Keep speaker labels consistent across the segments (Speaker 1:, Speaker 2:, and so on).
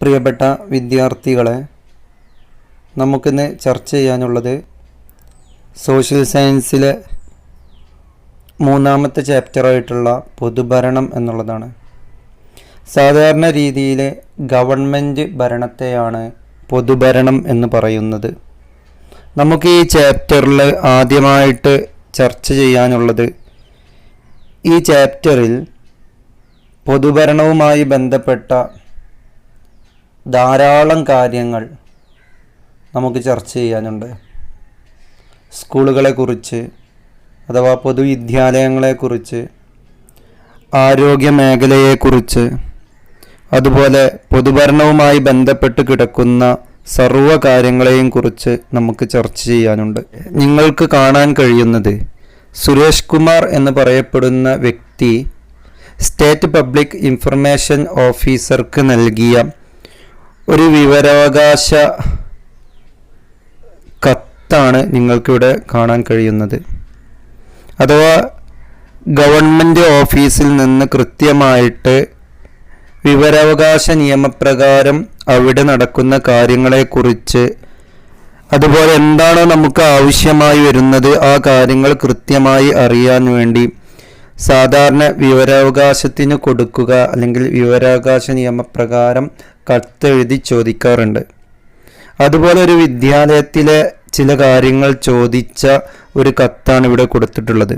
Speaker 1: പ്രിയപ്പെട്ട വിദ്യാർത്ഥികളെ നമുക്കിന്ന് ചർച്ച ചെയ്യാനുള്ളത് സോഷ്യൽ സയൻസിലെ മൂന്നാമത്തെ ചാപ്റ്ററായിട്ടുള്ള പൊതുഭരണം എന്നുള്ളതാണ്. സാധാരണ രീതിയിൽ ഗവൺമെന്റ് ഭരണത്തെയാണ് പൊതുഭരണം എന്ന് പറയുന്നത്. നമുക്ക് ഈ ചാപ്റ്ററിൽ ആദ്യമായിട്ട് ചർച്ച ചെയ്യാനുള്ളത് ഈ ചാപ്റ്ററിൽ പൊതുഭരണവുമായി ബന്ധപ്പെട്ട ധാരാളം കാര്യങ്ങൾ നമുക്ക് ചർച്ച ചെയ്യാനുണ്ട്. സ്കൂളുകളെക്കുറിച്ച് അഥവാ പൊതുവിദ്യാലയങ്ങളെക്കുറിച്ച് ആരോഗ്യ മേഖലയെക്കുറിച്ച് അതുപോലെ പൊതുഭരണവുമായി ബന്ധപ്പെട്ട് കിടക്കുന്ന സർവ കാര്യങ്ങളെയും കുറിച്ച് നമുക്ക് ചർച്ച ചെയ്യാനുണ്ട്. നിങ്ങൾക്ക് കാണാൻ കഴിയുന്നത് സുരേഷ് കുമാർ എന്ന് പറയപ്പെടുന്ന വ്യക്തി സ്റ്റേറ്റ് പബ്ലിക് ഇൻഫർമേഷൻ ഓഫീസർക്ക് നൽകിയ ഒരു വിവരാവകാശ കത്താണ് നിങ്ങൾക്കിവിടെ കാണാൻ കഴിയുന്നത്. അഥവാ ഗവൺമെന്റ് ഓഫീസിൽ നിന്ന് കൃത്യമായിട്ട് വിവരാവകാശ നിയമപ്രകാരം അവിടെ നടക്കുന്ന കാര്യങ്ങളെക്കുറിച്ച് അതുപോലെ എന്താണോ നമുക്ക് ആവശ്യമായി വരുന്നത് ആ കാര്യങ്ങൾ കൃത്യമായി അറിയാൻ വേണ്ടി സാധാരണ വിവരാവകാശത്തിന് കൊടുക്കുക അല്ലെങ്കിൽ വിവരാവകാശ നിയമപ്രകാരം കത്തെഴുതി ചോദിക്കാറുണ്ട്. അതുപോലെ ഒരു വിദ്യാലയത്തിലെ ചില കാര്യങ്ങൾ ചോദിച്ച ഒരു കത്താണ് ഇവിടെ കൊടുത്തിട്ടുള്ളത്.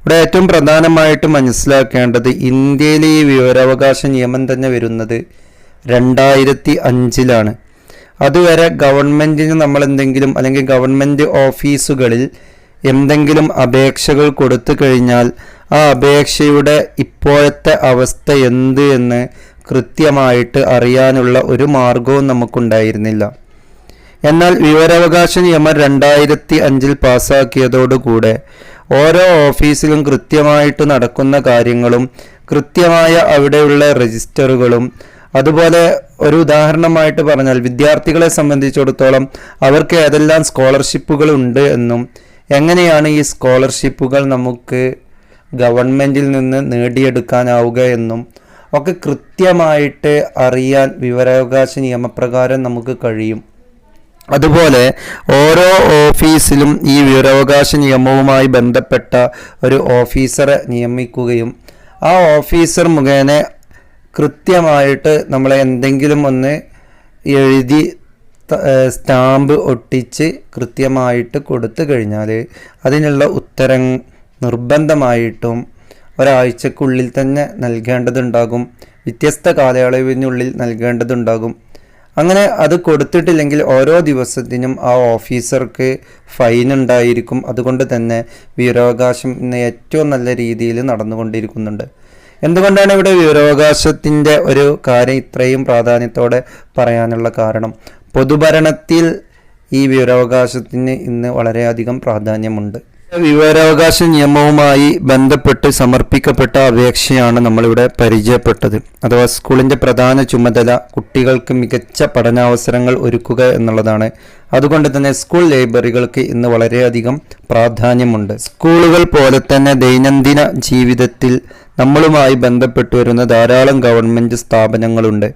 Speaker 1: ഇവിടെ ഏറ്റവും പ്രധാനമായിട്ട് മനസ്സിലാക്കേണ്ടത് ഇന്ത്യയിലെ ഈ വിവരാവകാശ നിയമം തന്നെ വരുന്നത് രണ്ടായിരത്തി അഞ്ചിലാണ് അതുവരെ ഗവൺമെന്റിന് നമ്മൾ എന്തെങ്കിലും അല്ലെങ്കിൽ ഗവൺമെന്റ് ഓഫീസുകളിൽ എന്തെങ്കിലും അപേക്ഷകൾ കൊടുത്തു കഴിഞ്ഞാൽ ആ അപേക്ഷയുടെ ഇപ്പോഴത്തെ അവസ്ഥ എന്ത് എന്ന് കൃത്യമായിട്ട് അറിയാനുള്ള ഒരു മാർഗവും നമുക്കുണ്ടായിരുന്നില്ല. എന്നാൽ വിവരാവകാശ നിയമം രണ്ടായിരത്തി അഞ്ചിൽ പാസ്സാക്കിയതോടുകൂടെ ഓരോ ഓഫീസിലും കൃത്യമായിട്ട് നടക്കുന്ന കാര്യങ്ങളും കൃത്യമായ അവിടെയുള്ള രജിസ്റ്ററുകളും അതുപോലെ ഒരു ഉദാഹരണമായിട്ട് പറഞ്ഞാൽ വിദ്യാർത്ഥികളെ സംബന്ധിച്ചിടത്തോളം അവർക്ക് ഏതെല്ലാം സ്കോളർഷിപ്പുകൾ ഉണ്ട് എന്നും എങ്ങനെയാണ് ഈ സ്കോളർഷിപ്പുകൾ നമുക്ക് ഗവൺമെന്റിൽ നിന്ന് നേടിയെടുക്കാനാവുക എന്നും ഒക്കെ കൃത്യമായിട്ട് അറിയാൻ വിവരാവകാശ നിയമപ്രകാരം നമുക്ക് കഴിയും. അതുപോലെ ഓരോ ഓഫീസിലും ഈ വിവരാവകാശ നിയമവുമായി ബന്ധപ്പെട്ട ഒരു ഓഫീസറെ നിയമിക്കുകയും ആ ഓഫീസർ മുഖേന കൃത്യമായിട്ട് നമ്മളെ എന്തെങ്കിലും ഒന്ന് എഴുതി സ്റ്റാമ്പ് ഒട്ടിച്ച് കൃത്യമായിട്ട് കൊടുത്തു കഴിഞ്ഞാൽ അതിനുള്ള ഉത്തരം നിർബന്ധമായിട്ടും ഒരാഴ്ചക്കുള്ളിൽ തന്നെ നൽകേണ്ടതുണ്ടാകും. വ്യത്യസ്ത കാലയളവിനുള്ളിൽ നൽകേണ്ടതുണ്ടാകും. അങ്ങനെ അത് കൊടുത്തിട്ടില്ലെങ്കിൽ ഓരോ ദിവസത്തിനും ആ ഓഫീസർക്ക് ഫൈൻ ഉണ്ടായിരിക്കും. അതുകൊണ്ട് തന്നെ വിവരാവകാശം ഇന്ന് ഏറ്റവും നല്ല രീതിയിൽ നടന്നുകൊണ്ടിരിക്കുന്നുണ്ട്. എന്തുകൊണ്ടാണ് ഇവിടെ വിവരാവകാശത്തിന്റെ ഒരു കാര്യം ഇത്രയും പ്രാധാന്യത്തോടെ പറയാനുള്ള കാരണം? പൊതുഭരണത്തിൽ ഈ വിവരാവകാശത്തിന് ഇന്ന് വളരെയധികം പ്രാധാന്യമുണ്ട്. വിവരാവകാശ നിയമവുമായി ബന്ധപ്പെട്ട് സമർപ്പിക്കപ്പെട്ട അപേക്ഷയാണ് നമ്മളിവിടെ പരിചയപ്പെട്ടത്. അഥവാ സ്കൂളിന്റെ പ്രധാന ചുമതല കുട്ടികൾക്ക് മികച്ച പഠനാവസരങ്ങൾ ഒരുക്കുക എന്നുള്ളതാണ്. അതുകൊണ്ട് തന്നെ സ്കൂൾ ലൈബ്രറികൾക്ക് ഇന്ന് വളരെയധികം പ്രാധാന്യമുണ്ട്. സ്കൂളുകൾ പോലെ തന്നെ ദൈനംദിന ജീവിതത്തിൽ നമ്മളുമായി ബന്ധപ്പെട്ടു വരുന്ന ധാരാളം ഗവൺമെന്റ് സ്ഥാപനങ്ങളുണ്ട്.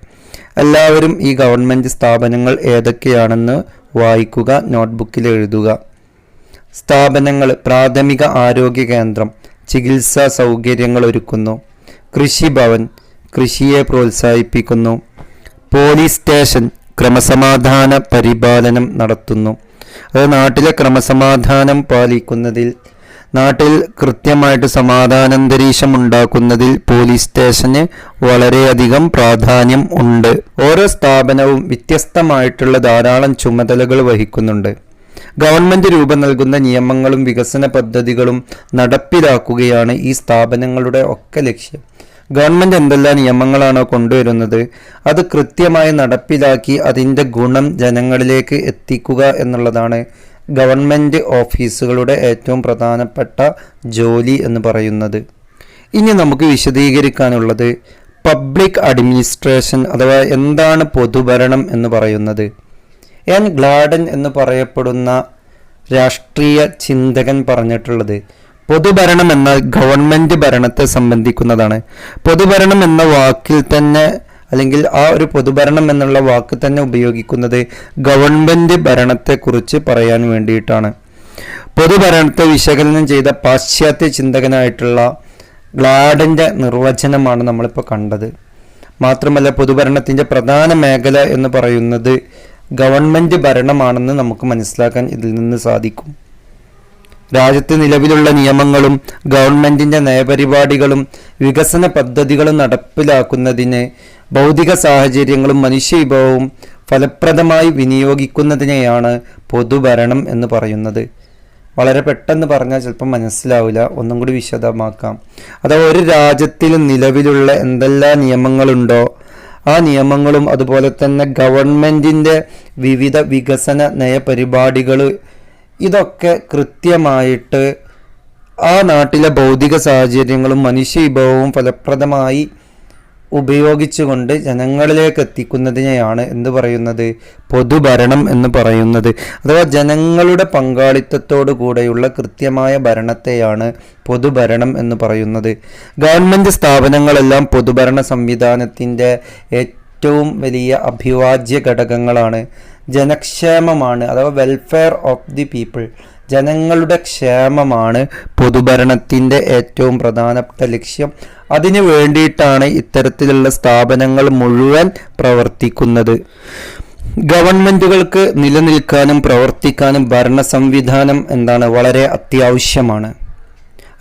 Speaker 1: എല്ലാവരും ഈ ഗവൺമെന്റ് സ്ഥാപനങ്ങൾ ഏതൊക്കെയാണെന്ന് വായിക്കുക നോട്ട്ബുക്കിൽ എഴുതുക. സ്ഥാപനങ്ങൾ പ്രാഥമിക ആരോഗ്യ കേന്ദ്രം ചികിത്സാ സൗകര്യങ്ങൾ ഒരുക്കുന്നു. കൃഷിഭവൻ കൃഷിയെ പ്രോത്സാഹിപ്പിക്കുന്നു. പോലീസ് സ്റ്റേഷൻ ക്രമസമാധാന പരിപാലനം നടത്തുന്നു. അത് നാട്ടിലെ ക്രമസമാധാനം പാലിക്കുന്നതിൽ നാട്ടിൽ കൃത്യമായിട്ട് സമാധാനാന്തരീക്ഷം ഉണ്ടാക്കുന്നതിൽ പോലീസ് സ്റ്റേഷന് വളരെയധികം പ്രാധാന്യം ഉണ്ട്. ഓരോ സ്ഥാപനവും വ്യത്യസ്തമായിട്ടുള്ള ധാരാളം ചുമതലകൾ വഹിക്കുന്നുണ്ട്. ഗവൺമെന്റ് രൂപം നൽകുന്ന നിയമങ്ങളും വികസന പദ്ധതികളും നടപ്പിലാക്കുകയാണ് ഈ സ്ഥാപനങ്ങളുടെ ഒക്കെ ലക്ഷ്യം. ഗവൺമെന്റ് എന്തെല്ലാം നിയമങ്ങളാണോ കൊണ്ടുവരുന്നത് അത് കൃത്യമായി നടപ്പിലാക്കി അതിന്റെ ഗുണം ജനങ്ങളിലേക്ക് എത്തിക്കുക എന്നുള്ളതാണ് ഗവൺമെന്റ് ഓഫീസുകളുടെ ഏറ്റവും പ്രധാനപ്പെട്ട ജോലി എന്ന് പറയുന്നത്. ഇനി നമുക്ക് വിശദീകരിക്കാനുള്ളത് പബ്ലിക് അഡ്മിനിസ്ട്രേഷൻ അഥവാ എന്താണ് പൊതുഭരണം എന്ന് പറയുന്നത്. എൻ ഗ്ലാഡൻ എന്ന് പറയപ്പെടുന്ന രാഷ്ട്രീയ ചിന്തകൻ പറഞ്ഞിട്ടുള്ളത് പൊതുഭരണം എന്ന ഗവൺമെന്റ് ഭരണത്തെ സംബന്ധിക്കുന്നതാണ്. പൊതുഭരണം എന്ന വാക്കിൽ തന്നെ അല്ലെങ്കിൽ ആ ഒരു പൊതുഭരണം എന്നുള്ള വാക്ക് തന്നെ ഉപയോഗിക്കുന്നത് ഗവൺമെന്റ് ഭരണത്തെക്കുറിച്ച് പറയാൻ വേണ്ടിയിട്ടാണ്. പൊതുഭരണത്തെ വിശകലനം ചെയ്ത പാശ്ചാത്യ ചിന്തകനായിട്ടുള്ള ഗ്ലാഡന്റെ നിർവചനമാണ് നമ്മളിപ്പോൾ കണ്ടത്. മാത്രമല്ല പൊതുഭരണത്തിന്റെ പ്രധാന മേഖല എന്ന് പറയുന്നത് ഗവൺമെന്റ് ഭരണമാണെന്ന് നമുക്ക് മനസ്സിലാക്കാൻ ഇതിൽ നിന്ന് സാധിക്കും. രാജ്യത്ത് നിലവിലുള്ള നിയമങ്ങളും ഗവൺമെന്റിന്റെ നയപരിപാടികളും വികസന പദ്ധതികളും നടപ്പിലാക്കുന്നതിന് ഭൗതിക സാഹചര്യങ്ങളും മനുഷ്യവിഭവവും ഫലപ്രദമായി വിനിയോഗിക്കുന്നതിനെയാണ് പൊതുഭരണം എന്ന് പറയുന്നത്. വളരെ പെട്ടെന്ന് പറഞ്ഞാൽ ചിലപ്പോൾ മനസ്സിലാവില്ല. ഒന്നും കൂടി വിശദമാക്കാം. അഥവാ ഒരു രാജ്യത്തിൽ നിലവിലുള്ള എന്തെല്ലാം നിയമങ്ങളുണ്ടോ? ആ നിയമങ്ങളും അതുപോലെ തന്നെ ഗവൺമെന്റിന്റെ വിവിധ വികസന നയപരിപാടികൾ ഇതൊക്കെ കൃത്യമായിട്ട് ആ നാട്ടിലെ ഭൗതിക സാഹചര്യങ്ങളും മനുഷ്യ വിഭവവും ഫലപ്രദമായി ഉപയോഗിച്ചുകൊണ്ട് ജനങ്ങളിലേക്ക് എത്തിക്കുന്നതിനെയാണ് എന്ത് പറയുന്നത്? പൊതുഭരണം എന്ന് പറയുന്നത്. അഥവാ ജനങ്ങളുടെ പങ്കാളിത്തത്തോടു കൂടെയുള്ള കൃത്യമായ ഭരണത്തെയാണ് പൊതുഭരണം എന്ന് പറയുന്നത്. ഗവൺമെന്റ് സ്ഥാപനങ്ങളെല്ലാം പൊതുഭരണ സംവിധാനത്തിന്റെ ഏറ്റവും വലിയ അഭിവാജ്യ ഘടകങ്ങളാണ് ജനക്ഷേമമാണ് അഥവാ വെൽഫെയർ ഓഫ് ദി പീപ്പിൾ ജനങ്ങളുടെ ക്ഷേമമാണ് പൊതുഭരണത്തിന്റെ ഏറ്റവും പ്രധാനപ്പെട്ട ലക്ഷ്യം. അതിനു വേണ്ടിയിട്ടാണ് ഇത്തരത്തിലുള്ള സ്ഥാപനങ്ങൾ മുഴുവൻ പ്രവർത്തിക്കുന്നത്. ഗവൺമെന്റുകൾക്ക് നിലനിൽക്കാനും പ്രവർത്തിക്കാനും ഭരണ സംവിധാനം എന്താണ് വളരെ അത്യാവശ്യമാണ്.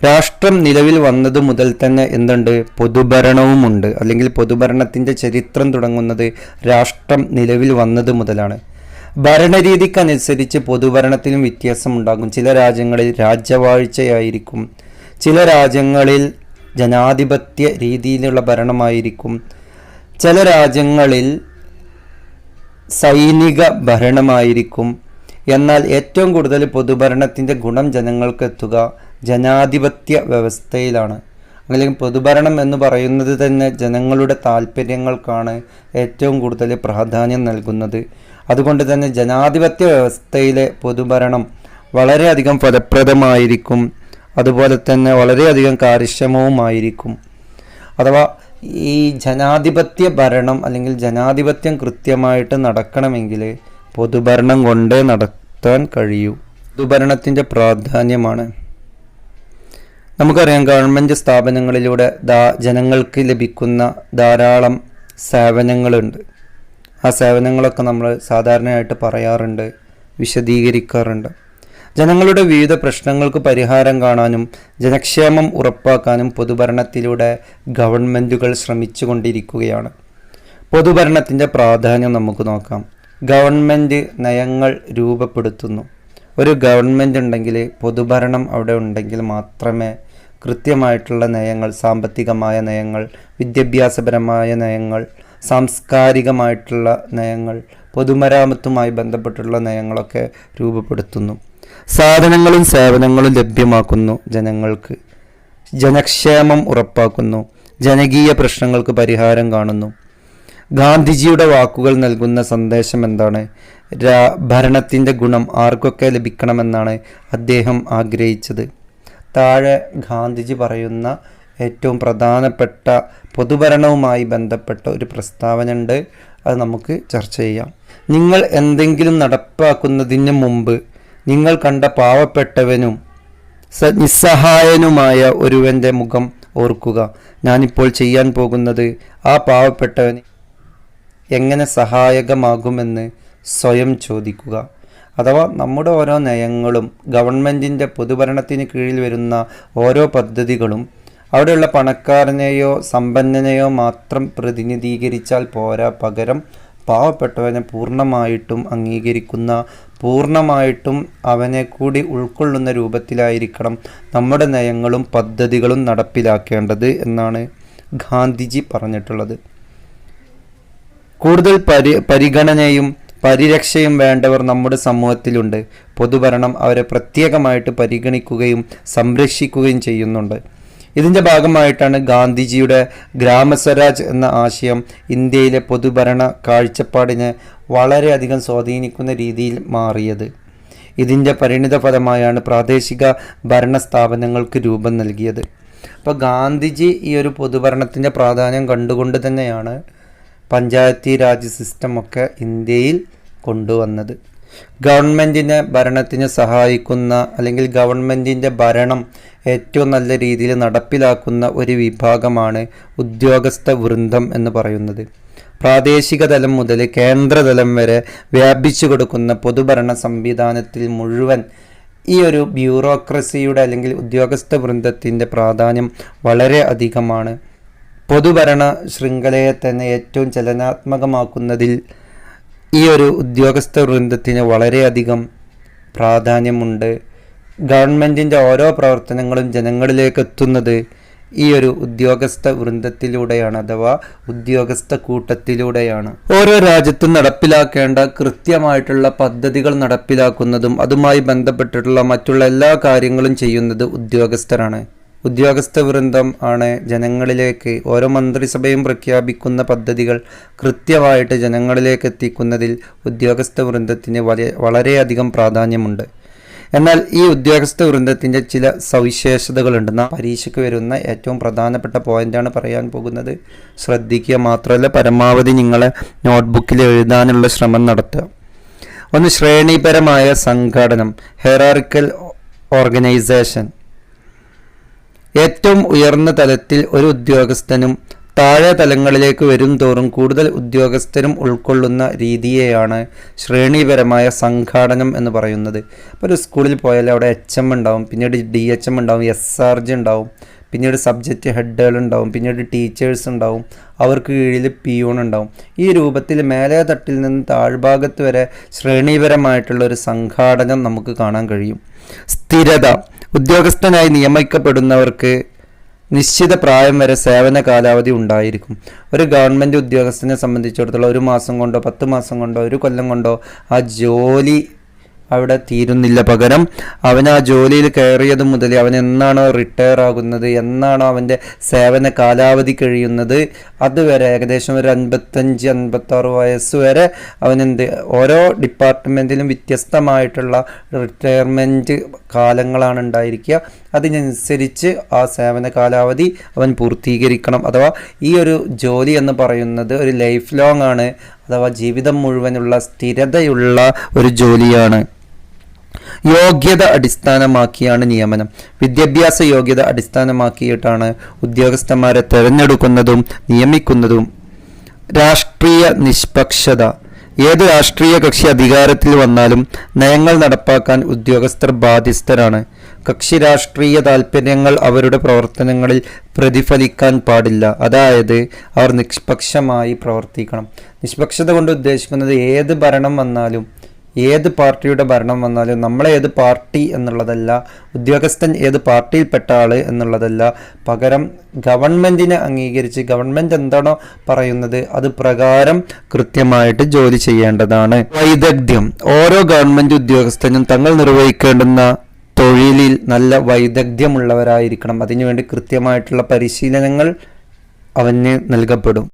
Speaker 1: രാഷ്ട്രം നിലവിൽ വന്നത് മുതൽ തന്നെ എന്തുണ്ട്? പൊതുഭരണവുമുണ്ട്. അല്ലെങ്കിൽ പൊതുഭരണത്തിന്റെ ചരിത്രം തുടങ്ങുന്നത് രാഷ്ട്രം നിലവിൽ വന്നത് മുതലാണ്. ഭരണരീതിക്കനുസരിച്ച് പൊതുഭരണത്തിലും വ്യത്യാസമുണ്ടാകും. ചില രാജ്യങ്ങളിൽ രാജ്യവാഴ്ചയായിരിക്കും. ചില രാജ്യങ്ങളിൽ ജനാധിപത്യ രീതിയിലുള്ള ഭരണമായിരിക്കും. ചില രാജ്യങ്ങളിൽ സൈനിക ഭരണമായിരിക്കും. എന്നാൽ ഏറ്റവും കൂടുതൽ പൊതുഭരണത്തിന്റെ ഗുണം ജനങ്ങൾക്ക് എത്തുക ജനാധിപത്യ വ്യവസ്ഥയിലാണ്. അല്ലെങ്കിൽ പൊതുഭരണം എന്ന് പറയുന്നത് തന്നെ ജനങ്ങളുടെ താല്പര്യങ്ങൾക്കാണ് ഏറ്റവും കൂടുതൽ പ്രാധാന്യം നൽകുന്നത്. അതുകൊണ്ട് തന്നെ ജനാധിപത്യ വ്യവസ്ഥയിലെ പൊതുഭരണം വളരെയധികം ഫലപ്രദമായിരിക്കും. അതുപോലെ തന്നെ വളരെയധികം കാര്യക്ഷമവുമായിരിക്കും. അഥവാ ഈ ജനാധിപത്യ ഭരണം അല്ലെങ്കിൽ ജനാധിപത്യം കൃത്യമായിട്ട് നടക്കണമെങ്കിൽ പൊതുഭരണം കൊണ്ട് നടത്താൻ കഴിയൂ. പൊതുഭരണത്തിന്റെ പ്രാധാന്യമാണ്. നമുക്കറിയാം ഗവൺമെന്റ് സ്ഥാപനങ്ങളിലൂടെ ജനങ്ങൾക്ക് ലഭിക്കുന്ന ധാരാളം സേവനങ്ങളുണ്ട്. ആ സേവനങ്ങളൊക്കെ നമ്മൾ സാധാരണയായിട്ട് പറയാറുണ്ട് വിശദീകരിക്കാറുണ്ട്. ജനങ്ങളുടെ വിവിധ പ്രശ്നങ്ങൾക്ക് പരിഹാരം കാണാനും ജനക്ഷേമം ഉറപ്പാക്കാനും പൊതുഭരണത്തിലൂടെ ഗവൺമെന്റുകൾ ശ്രമിച്ചുകൊണ്ടിരിക്കുകയാണ്. പൊതുഭരണത്തിന്റെ പ്രാധാന്യം നമുക്ക് നോക്കാം. ഗവൺമെന്റ് നയങ്ങൾ രൂപപ്പെടുത്തുന്നു. ഒരു ഗവൺമെന്റ് ഉണ്ടെങ്കിൽ പൊതുഭരണം അവിടെ ഉണ്ടെങ്കിൽ മാത്രമേ കൃത്യമായിട്ടുള്ള നയങ്ങൾ സാമ്പത്തികമായ നയങ്ങൾ വിദ്യാഭ്യാസപരമായ നയങ്ങൾ സാംസ്കാരികമായിട്ടുള്ള നയങ്ങൾ പൊതുമരാമത്തുമായി ബന്ധപ്പെട്ടുള്ള നയങ്ങളൊക്കെ രൂപപ്പെടുത്തുന്നു. സാധനങ്ങളും സേവനങ്ങളും ലഭ്യമാക്കുന്നു ജനങ്ങൾക്ക്. ജനക്ഷേമം ഉറപ്പാക്കുന്നു. ജനകീയ പ്രശ്നങ്ങൾക്ക് പരിഹാരം കാണുന്നു. ഗാന്ധിജിയുടെ വാക്കുകൾ നൽകുന്ന സന്ദേശം എന്താണ്? ഭരണത്തിന്റെ ഗുണം ആർക്കൊക്കെ ലഭിക്കണമെന്നാണ് അദ്ദേഹം ആഗ്രഹിച്ചത്. താഴെ ഗാന്ധിജി പറയുന്ന ഏറ്റവും പ്രധാനപ്പെട്ട പൊതുഭരണവുമായി ബന്ധപ്പെട്ട ഒരു പ്രസ്താവന ഉണ്ട് അത് നമുക്ക് ചർച്ച ചെയ്യാം. നിങ്ങൾ എന്തെങ്കിലും നടപ്പാക്കുന്നതിന് മുമ്പ് നിങ്ങൾ കണ്ട പാവപ്പെട്ടവനും നിസ്സഹായനുമായ ഒരുവന്റെ മുഖം ഓർക്കുക. ഞാനിപ്പോൾ ചെയ്യാൻ പോകുന്നത് ആ പാവപ്പെട്ടവന് എങ്ങനെ സഹായകമാകുമെന്ന് സ്വയം ചോദിക്കുക. അഥവാ നമ്മുടെ ഓരോ നയങ്ങളും ഗവൺമെന്റിന്റെ പൊതുഭരണത്തിന് കീഴിൽ വരുന്ന ഓരോ പദ്ധതികളും അവിടെയുള്ള പണക്കാരനെയോ സമ്പന്നനെയോ മാത്രം പ്രതിനിധീകരിച്ചാൽ പോരാ. പകരം പാവപ്പെട്ടവനെ പൂർണമായിട്ടും അംഗീകരിക്കുന്ന പൂർണമായിട്ടും അവനെ കൂടി ഉൾക്കൊള്ളുന്ന രൂപത്തിലായിരിക്കണം നമ്മുടെ നയങ്ങളും പദ്ധതികളും നടപ്പിലാക്കേണ്ടത് എന്നാണ് ഗാന്ധിജി പറഞ്ഞിട്ടുള്ളത്. കൂടുതൽ പരി പരിഗണനയും പരിരക്ഷയും വേണ്ടവർ നമ്മുടെ സമൂഹത്തിലുണ്ട്. പൊതുഭരണം അവരെ പ്രത്യേകമായിട്ട് പരിഗണിക്കുകയും സംരക്ഷിക്കുകയും ചെയ്യുന്നുണ്ട്. ഇതിന്റെ ഭാഗമായിട്ടാണ് ഗാന്ധിജിയുടെ ഗ്രാമസ്വരാജ് എന്ന ആശയം ഇന്ത്യയിലെ പൊതുഭരണ കാഴ്ചപ്പാടിനെ വളരെയധികം സ്വാധീനിക്കുന്ന രീതിയിൽ മാറിയത്. ഇതിന്റെ പരിണിത ഫലമായാണ് പ്രാദേശിക ഭരണ സ്ഥാപനങ്ങൾക്ക് രൂപം നൽകിയത്. അപ്പോൾ ഗാന്ധിജി ഈ ഒരു പൊതുഭരണത്തിന്റെ പ്രാധാന്യം കണ്ടുകൊണ്ട് തന്നെയാണ് പഞ്ചായത്തി രാജ് സിസ്റ്റമൊക്കെ ഇന്ത്യയിൽ കൊണ്ടുവന്നത്. ഗവൺമെന്റിനെ ഭരണത്തിന് സഹായിക്കുന്ന അല്ലെങ്കിൽ ഗവൺമെന്റിന്റെ ഭരണം ഏറ്റവും നല്ല രീതിയിൽ നടപ്പിലാക്കുന്ന ഒരു വിഭാഗമാണ് ഉദ്യോഗസ്ഥ വൃന്ദം എന്ന് പറയുന്നത്. പ്രാദേശിക തലം മുതൽ കേന്ദ്രതലം വരെ വ്യാപിച്ചു കൊടുക്കുന്ന പൊതുഭരണ സംവിധാനത്തിൽ മുഴുവൻ ഈ ഒരു ബ്യൂറോക്രസിയുടെ അല്ലെങ്കിൽ ഉദ്യോഗസ്ഥ വൃന്ദത്തിന്റെ പ്രാധാന്യം വളരെ അധികമാണ്. പൊതുഭരണ ശൃംഖലയെ തന്നെ ഏറ്റവും ചലനാത്മകമാക്കുന്നതിൽ ഈ ഒരു ഉദ്യോഗസ്ഥ വൃന്ദത്തിന് വളരെയധികം പ്രാധാന്യമുണ്ട്. ഗവൺമെന്റിന്റെ ഓരോ പ്രവർത്തനങ്ങളും ജനങ്ങളിലേക്ക് എത്തുന്നത് ഈ ഒരു ഉദ്യോഗസ്ഥ വൃന്ദത്തിലൂടെയാണ് അഥവാ ഉദ്യോഗസ്ഥ കൂട്ടത്തിലൂടെയാണ്. ഓരോ രാജ്യത്തും നടപ്പിലാക്കേണ്ട കൃത്യമായിട്ടുള്ള പദ്ധതികൾ നടപ്പിലാക്കുന്നതും അതുമായി ബന്ധപ്പെട്ടിട്ടുള്ള മറ്റുള്ള എല്ലാ കാര്യങ്ങളും ചെയ്യുന്നത് ഉദ്യോഗസ്ഥരാണ്. ഉദ്യോഗസ്ഥ വൃന്ദം ആണ് ജനങ്ങളിലേക്ക് ഓരോ മന്ത്രിസഭയും പ്രഖ്യാപിക്കുന്ന പദ്ധതികൾ കൃത്യമായിട്ട് ജനങ്ങളിലേക്ക് എത്തിക്കുന്നതിൽ ഉദ്യോഗസ്ഥ വൃന്ദത്തിന് വലിയ വളരെയധികം പ്രാധാന്യമുണ്ട്. എന്നാൽ ഈ ഉദ്യോഗസ്ഥ വൃന്ദത്തിന്റെ ചില സവിശേഷതകളുണ്ട്. നാം പരീക്ഷയ്ക്ക് വരുന്ന ഏറ്റവും പ്രധാനപ്പെട്ട പോയിന്റാണ് പറയാൻ പോകുന്നത്. ശ്രദ്ധിക്കുക മാത്രമല്ല പരമാവധി നിങ്ങളെ നോട്ട്ബുക്കിൽ എഴുതാനുള്ള ശ്രമം നടത്തുക. ഒന്ന് ശ്രേണിപരമായ സംഘടനം ഹെറാറിക്കൽ ഓർഗനൈസേഷൻ ഏറ്റവും ഉയർന്ന തലത്തിൽ ഒരു ഉദ്യോഗസ്ഥനും താഴെ തലങ്ങളിലേക്ക് വരും തോറും കൂടുതൽ ഉദ്യോഗസ്ഥരും ഉൾക്കൊള്ളുന്ന രീതിയെയാണ് ശ്രേണിപരമായ സംഘാടനം എന്ന് പറയുന്നത്. ഇപ്പോൾ ഒരു സ്കൂളിൽ പോയാൽ അവിടെ എച്ച് എം ഉണ്ടാവും പിന്നീട് ഡി എച്ച് എം ഉണ്ടാവും എസ് ആർ ജി ഉണ്ടാവും പിന്നീട് സബ്ജക്റ്റ് ഹെഡുകൾ ഉണ്ടാവും പിന്നീട് ടീച്ചേഴ്സ് ഉണ്ടാവും അവർക്ക് കീഴിൽ പിയൂൺ ഉണ്ടാവും. ഈ രൂപത്തിൽ മേലെ തട്ടിൽ നിന്ന് താഴ്ഭാഗത്ത് വരെ ശ്രേണീപരമായിട്ടുള്ള ഒരു സംഘാടനം നമുക്ക് കാണാൻ കഴിയും. സ്ഥിരത. ഉദ്യോഗസ്ഥനായി നിയമിക്കപ്പെടുന്നവർക്ക് നിശ്ചിത പ്രായം വരെ സേവന കാലാവധി ഉണ്ടായിരിക്കും. ഒരു ഗവൺമെന്റ് ഉദ്യോഗസ്ഥനെ സംബന്ധിച്ചിടത്തോളം ഒരു മാസം കൊണ്ടോ പത്ത് മാസം കൊണ്ടോ ഒരു കൊല്ലം കൊണ്ടോ ആ ജോലി അവിടെ തീരുന്നില്ല. പകരം അവൻ ആ ജോലിയിൽ കയറിയത് മുതൽ അവൻ എന്നാണോ റിട്ടയർ ആകുന്നത് എന്നാണോ അവന്റെ സേവന കാലാവധി കഴിയുന്നത് അതുവരെ ഏകദേശം ഒരു അൻപത്തഞ്ച് അൻപത്താറ് വയസ്സ് വരെ അവൻ എന്ത് ഓരോ ഡിപ്പാർട്ട്മെന്റിലും വ്യത്യസ്തമായിട്ടുള്ള റിട്ടയർമെന്റ് കാലങ്ങളാണ് ഉണ്ടായിരിക്കുക. അതിനനുസരിച്ച് ആ സേവന കാലാവധി അവൻ പൂർത്തീകരിക്കണം. അഥവാ ഈ ഒരു ജോലി എന്ന് പറയുന്നത് ഒരു ലൈഫ് ലോങ് ആണ്. അഥവാ ജീവിതം മുഴുവനുള്ള സ്ഥിരതയുള്ള ഒരു ജോലിയാണ്. യോഗ്യത അടിസ്ഥാനമാക്കിയാണ് നിയമനം. വിദ്യാഭ്യാസ യോഗ്യത അടിസ്ഥാനമാക്കിയിട്ടാണ് ഉദ്യോഗസ്ഥന്മാരെ തിരഞ്ഞെടുക്കുന്നതും നിയമിക്കുന്നതും. രാഷ്ട്രീയ നിഷ്പക്ഷത. ഏത് രാഷ്ട്രീയ കക്ഷി അധികാരത്തിൽ വന്നാലും നയങ്ങൾ നടപ്പാക്കാൻ ഉദ്യോഗസ്ഥർ ബാധ്യസ്ഥരാണ്. കക്ഷി രാഷ്ട്രീയ താൽപ്പര്യങ്ങൾ അവരുടെ പ്രവർത്തനങ്ങളിൽ പ്രതിഫലിക്കാൻ പാടില്ല. അതായത് അവർ നിഷ്പക്ഷമായി പ്രവർത്തിക്കണം. നിഷ്പക്ഷത കൊണ്ട് ഉദ്ദേശിക്കുന്നത് ഏത് ഭരണം വന്നാലും ഏത് പാർട്ടിയുടെ ഭരണം വന്നാലും നമ്മളേത് പാർട്ടി എന്നുള്ളതല്ല ഉദ്യോഗസ്ഥൻ ഏത് പാർട്ടിയിൽപ്പെട്ട ആൾ എന്നുള്ളതല്ല പകരം ഗവൺമെന്റിനെ അംഗീകരിച്ച് ഗവൺമെന്റ് എന്താണോ പറയുന്നത് അത് പ്രകാരം കൃത്യമായിട്ട് ജോലി ചെയ്യേണ്ടതാണ്. വൈദഗ്ധ്യം. ഓരോ ഗവൺമെന്റ് ഉദ്യോഗസ്ഥനും തങ്ങൾ നിർവഹിക്കേണ്ടുന്ന തൊഴിലിൽ നല്ല വൈദഗ്ധ്യമുള്ളവരായിരിക്കണം. അതിനുവേണ്ടി കൃത്യമായിട്ടുള്ള പരിശീലനങ്ങൾ അവന് നൽകപ്പെടും.